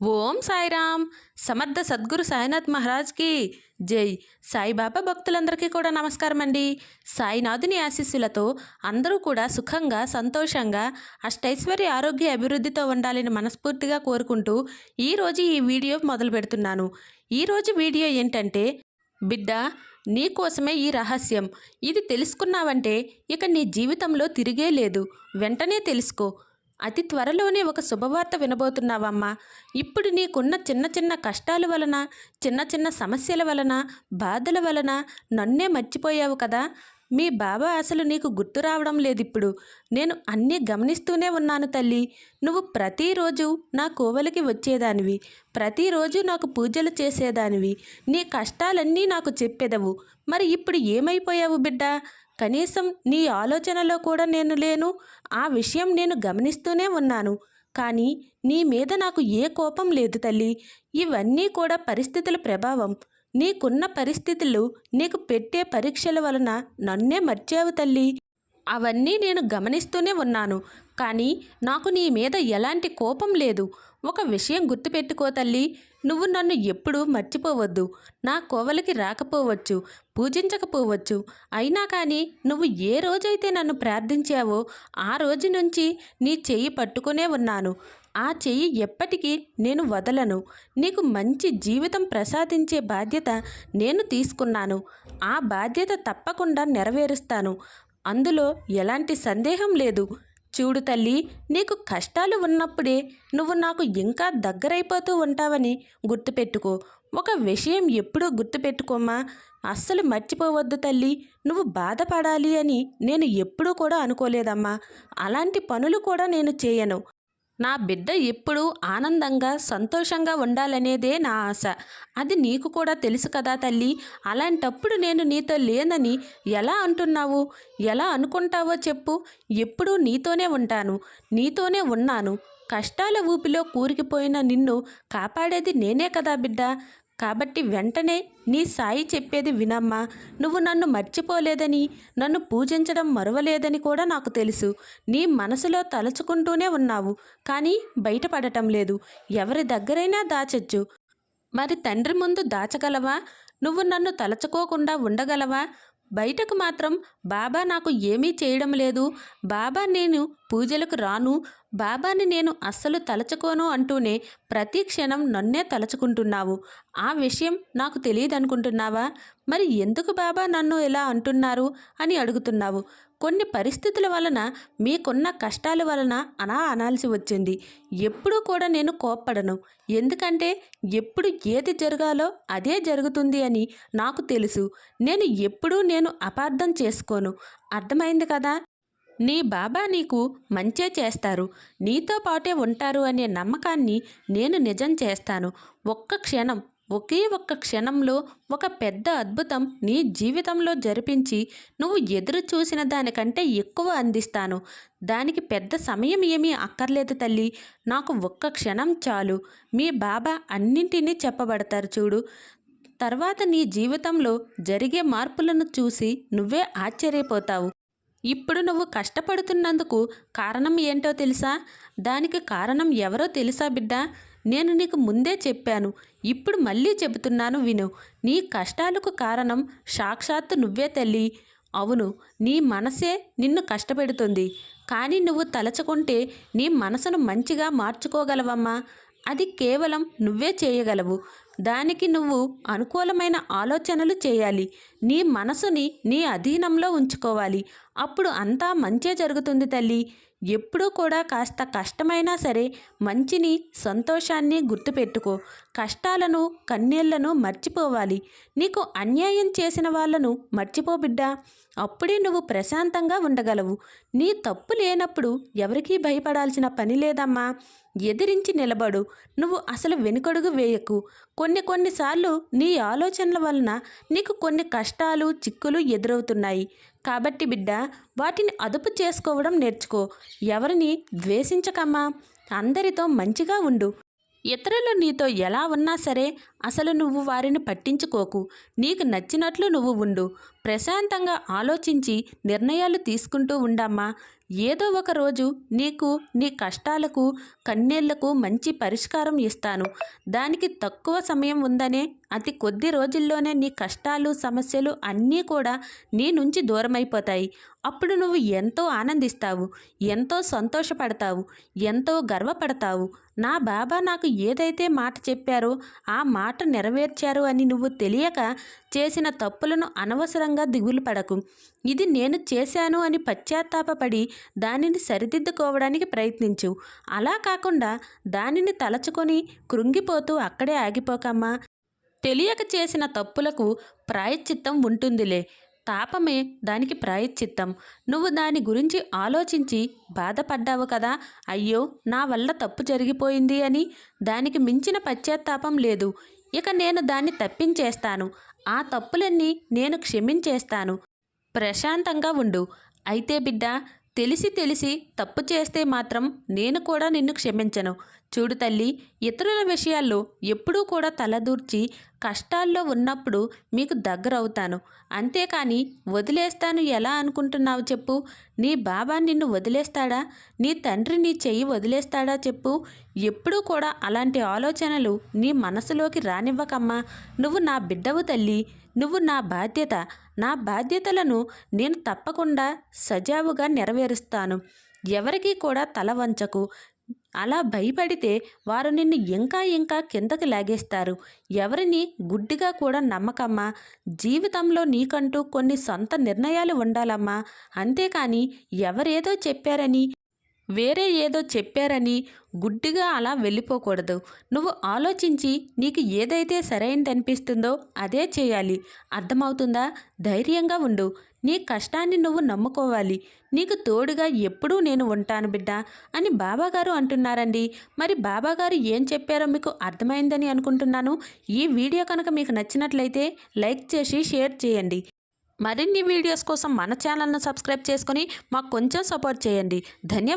ఓం సాయిరామ్. సమర్థ సద్గురు సాయినాథ్ మహారాజ్కి జై. సాయిబాబా భక్తులందరికీ కూడా నమస్కారం అండి సాయినాథుని ఆశీస్సులతో అందరూ కూడా సుఖంగా సంతోషంగా అష్టైశ్వర్య ఆరోగ్య అభివృద్ధితో ఉండాలని మనస్ఫూర్తిగా కోరుకుంటూ ఈరోజు ఈ వీడియో మొదలు పెడుతున్నాను. ఈరోజు వీడియో ఏంటంటే బిడ్డ నీకోసమే ఈ రహస్యం. ఇది తెలుసుకున్నావంటే ఇక నీ జీవితంలో తిరిగే లేదు. వెంటనే తెలుసుకో. అతి త్వరలోనే ఒక శుభవార్త వినబోతున్నావమ్మా. ఇప్పుడు నీకున్న చిన్న చిన్న కష్టాల వలన చిన్న చిన్న సమస్యల వలన బాధల వలన నన్నే మర్చిపోయావు కదా. మీ బాబా అసలు నీకు గుర్తు రావడం లేదు ఇప్పుడు నేను అన్నీ గమనిస్తూనే ఉన్నాను తల్లి. నువ్వు ప్రతిరోజు నా కోవలికి వచ్చేదానివి. ప్రతిరోజు నాకు పూజలు చేసేదానివి. నీ కష్టాలన్నీ నాకు చెప్పేదవు. మరి ఇప్పుడు ఏమైపోయావు బిడ్డ? కనీసం నీ ఆలోచనలో కూడా నేను లేను ఆ విషయం నేను గమనిస్తూనే ఉన్నాను. కానీ నీ మీద నాకు ఏ కోపం లేదు తల్లి. ఇవన్నీ కూడా పరిస్థితుల ప్రభావం. నీకున్న పరిస్థితులు నీకు పెట్టే పరీక్షల వలన నన్నే మర్చావు తల్లి. అవన్నీ నేను గమనిస్తూనే ఉన్నాను. కానీ నాకు నీ మీద ఎలాంటి కోపం లేదు. ఒక విషయం గుర్తుపెట్టుకో తల్లి. నువ్వు నన్ను ఎప్పుడూ మర్చిపోవద్దు. నా కోవలికి రాకపోవచ్చు పూజించకపోవచ్చు. అయినా కానీ నువ్వు ఏ రోజైతే నన్ను ప్రార్థించావో ఆ రోజు నుంచి నీ చెయ్యి పట్టుకునే ఉన్నాను. ఆ చెయ్యి ఎప్పటికీ నేను వదలను. నీకు మంచి జీవితం ప్రసాదించే బాధ్యత నేను తీసుకున్నాను. ఆ బాధ్యత తప్పకుండా నెరవేరుస్తాను. అందులో ఎలాంటి సందేహం లేదు. చూడు తల్లి నీకు కష్టాలు ఉన్నప్పుడే నువ్వు నాకు ఇంకా దగ్గరైపోతూ ఉంటావని గుర్తుపెట్టుకో. ఒక విషయం ఎప్పుడూ గుర్తుపెట్టుకోమా? అస్సలు మర్చిపోవద్దు తల్లి నువ్వు బాధపడాలి అని నేను ఎప్పుడూ కూడా అనుకోలేదమ్మా. అలాంటి పనులు కూడా నేను చేయను. నా బిడ్డ ఎప్పుడూ ఆనందంగా సంతోషంగా ఉండాలనేదే నా ఆశ. అది నీకు కూడా తెలుసు కదా తల్లి. అలాంటప్పుడు నేను నీతో లేనని ఎలా అంటున్నావు? ఎలా అనుకుంటావో చెప్పు. ఎప్పుడూ నీతోనే ఉంటాను. నీతోనే ఉన్నాను. కష్టాల ఊపిలో కూరికిపోయిన నిన్ను కాపాడేది నేనే కదా బిడ్డ. కాబట్టి వెంటనే నీ సాయి చెప్పేది వినమ్మా. నువ్వు నన్ను మర్చిపోలేదని నన్ను పూజించడం మరవలేదని కూడా నాకు తెలుసు. నీ మనసులో తలుచుకుంటూనే ఉన్నావు కానీ బయటపడటం లేదు. ఎవరి దగ్గరైనా దాచొచ్చు. మరి తండ్రి ముందు దాచగలవా? నువ్వు నన్ను తలచుకోకుండా ఉండగలవా? బయటకు మాత్రం బాబా నాకు ఏమీ చేయడం లేదు. బాబా నేను పూజలకు రాను. బాబాని నేను అస్సలు తలచుకోను అంటూనే ప్రతి క్షణం నన్నే తలచుకుంటున్నావు. ఆ విషయం నాకు తెలియదు అనుకుంటున్నావా మరి ఎందుకు బాబా నన్ను ఎలా అంటున్నారు అని అడుగుతున్నావు? కొన్ని పరిస్థితుల వలన మీకున్న కష్టాల వలన అనా అనాల్సి వచ్చింది. ఎప్పుడూ కూడా నేను కోప్పడను. ఎందుకంటే ఎప్పుడు ఏది జరగాలో అదే జరుగుతుంది అని నాకు తెలుసు. నేను ఎప్పుడూ నేను అపార్థం చేసుకోను. అర్థమైంది కదా? నీ బాబా నీకు మంచే చేస్తారు. నీతో పాటే ఉంటారు అనే నమ్మకాన్ని నేను నిజం చేస్తాను. ఒక్క క్షణం ఒకే ఒక్క క్షణంలో ఒక పెద్ద అద్భుతం నీ జీవితంలో జరిపించి నువ్వు ఎదురు చూసిన దానికంటే ఎక్కువ అందిస్తాను. దానికి పెద్ద సమయం ఏమీ అక్కర్లేదు తల్లి. నాకు ఒక్క క్షణం చాలు. మీ బాబా అన్నింటినీ చెప్పబడతారు చూడు. తర్వాత నీ జీవితంలో జరిగే మార్పులను చూసి నువ్వే ఆశ్చర్యపోతావు. ఇప్పుడు నువ్వు కష్టపడుతున్నందుకు కారణం ఏంటో తెలుసా? దానికి కారణం ఎవరో తెలుసా బిడ్డ? నేను నీకు ముందే చెప్పాను. ఇప్పుడు మళ్ళీ చెబుతున్నాను విను. నీ కష్టాలకు కారణం సాక్షాత్తు నువ్వే తల్లి. అవును నీ మనసే నిన్ను కష్టపెడుతుంది. కానీ నువ్వు తలచుకుంటే నీ మనసును మంచిగా మార్చుకోగలవమ్మా. అది కేవలం నువ్వే చేయగలవు. దానికి నువ్వు అనుకూలమైన ఆలోచనలు చేయాలి. నీ మనసుని నీ అధీనంలో ఉంచుకోవాలి. అప్పుడు అంతా మంచే జరుగుతుంది తల్లి. ఎప్పుడూ కూడా కాస్త కష్టమైనా సరే మంచిని సంతోషాన్ని గుర్తుపెట్టుకో. కష్టాలను కన్నీళ్ళను మర్చిపోవాలి. నీకు అన్యాయం చేసిన వాళ్ళను మర్చిపో బిడ్డా. అప్పుడే నువ్వు ప్రశాంతంగా ఉండగలవు. నీ తప్పు లేనప్పుడు ఎవరికీ భయపడాల్సిన పని లేదమ్మా. ఎదిరించి నిలబడు. నువ్వు అసలు వెనుకడుగు వేయకు. కొన్ని కొన్నిసార్లు నీ ఆలోచనల వలన నీకు కొన్ని కష్టాలు చిక్కులు ఎదురవుతున్నాయి. కాబట్టి బిడ్డ వాటిని అదుపు చేసుకోవడం నేర్చుకో. ఎవరిని ద్వేషించకమ్మా. అందరితో మంచిగా ఉండు. ఇతరులు నీతో ఎలా ఉన్నా సరే అసలు నువ్వు వారిని పట్టించుకోకు. నీకు నచ్చినట్లు నువ్వు ఉండు. ప్రశాంతంగా ఆలోచించి నిర్ణయాలు తీసుకుంటూ ఉండమ్మా. ఏదో ఒక రోజు నీకు నీ కష్టాలకు కన్నీళ్ళకు మంచి పరిష్కారం ఇస్తాను. దానికి తక్కువ సమయం ఉందనే అతి కొద్ది రోజుల్లోనే నీ కష్టాలు సమస్యలు అన్నీ కూడా నీ నుంచి దూరమైపోతాయి. అప్పుడు నువ్వు ఎంతో ఆనందిస్తావు ఎంతో సంతోషపడతావు ఎంతో గర్వపడతావు. నా బాబా నాకు ఏదైతే మాట చెప్పారో ఆ మాట నెరవేర్చారు అని నువ్వు తెలియక చేసిన తప్పులను అనవసరంగా దిగులు పడకు. ఇది నేను చేశాను అని పశ్చాత్తాపపడి దానిని సరిదిద్దుకోవడానికి ప్రయత్నించు. అలా కాకుండా దానిని తలచుకొని కృంగిపోతూ అక్కడే ఆగిపోకమ్మా. తెలియక చేసిన తప్పులకు ప్రాయశ్చిత్తం ఉంటుందిలే. తాపమే దానికి ప్రాయశ్చిత్తం. నువ్వు దాని గురించి ఆలోచించి బాధపడ్డావు కదా. అయ్యో నా వల్ల తప్పు జరిగిపోయింది అని దానికి మించిన పశ్చాత్తాపం లేదు. ఇక నేను దాన్ని తప్పించేస్తాను. ఆ తప్పులన్నీ నేను క్షమించేస్తాను. ప్రశాంతంగా ఉండు. అయితే బిడ్డ తెలిసి తెలిసి తప్పు చేస్తే మాత్రం నేను కూడా నిన్ను క్షమించను. చూడు తల్లి ఇతరుల విషయాల్లో ఎప్పుడూ కూడా తలదూర్చి కష్టాల్లో ఉన్నప్పుడు మీకు దగ్గరవుతాను. అంతేకాని వదిలేస్తాను ఎలా అనుకుంటున్నావు చెప్పు? నీ బాబా నిన్ను వదిలేస్తాడా? నీ తండ్రి నీ చెయ్యి వదిలేస్తాడా చెప్పు? ఎప్పుడూ కూడా అలాంటి ఆలోచనలు నీ మనసులోకి రానివ్వకమ్మా. నువ్వు నా బిడ్డవు తల్లి నువ్వు నా బాధ్యత. నా బాధ్యతలను నేను తప్పకుండా సజావుగా నెరవేరుస్తాను. ఎవరికీ కూడా తల వంచకు. అలా భయపడితే వారు నిన్ను ఇంకా ఇంకా కిందకి లాగేస్తారు. ఎవరిని? గుడ్డిగా కూడా నమ్మకమ్మా. జీవితంలో నీకంటూ కొన్ని సొంత నిర్ణయాలు ఉండాలమ్మా. అంతేకాని ఎవరేదో చెప్పారని వేరే ఏదో చెప్పారని గుడ్డిగా అలా వెళ్ళిపోకూడదు. నువ్వు ఆలోచించి నీకు ఏదైతే సరైనది అనిపిస్తుందో అదే చేయాలి. అర్థమవుతుందా? ధైర్యంగా ఉండు. నీ కష్టాన్ని నువ్వు నమ్ముకోవాలి. నీకు తోడుగా ఎప్పుడూ నేను ఉంటాను బిడ్డ అని బాబాగారు అంటున్నారండి. మరి బాబాగారు ఏం చెప్పారో మీకు అర్థమైందని అనుకుంటున్నాను. ఈ వీడియో కనుక మీకు నచ్చినట్లయితే లైక్ చేసి షేర్ చేయండి. మరిన్ని వీడియోస్ కోసం మన ఛానల్ను సబ్స్క్రైబ్ చేసుకొని మాకు కొంచెం సపోర్ట్ చేయండి. ధన్యవాదాలు.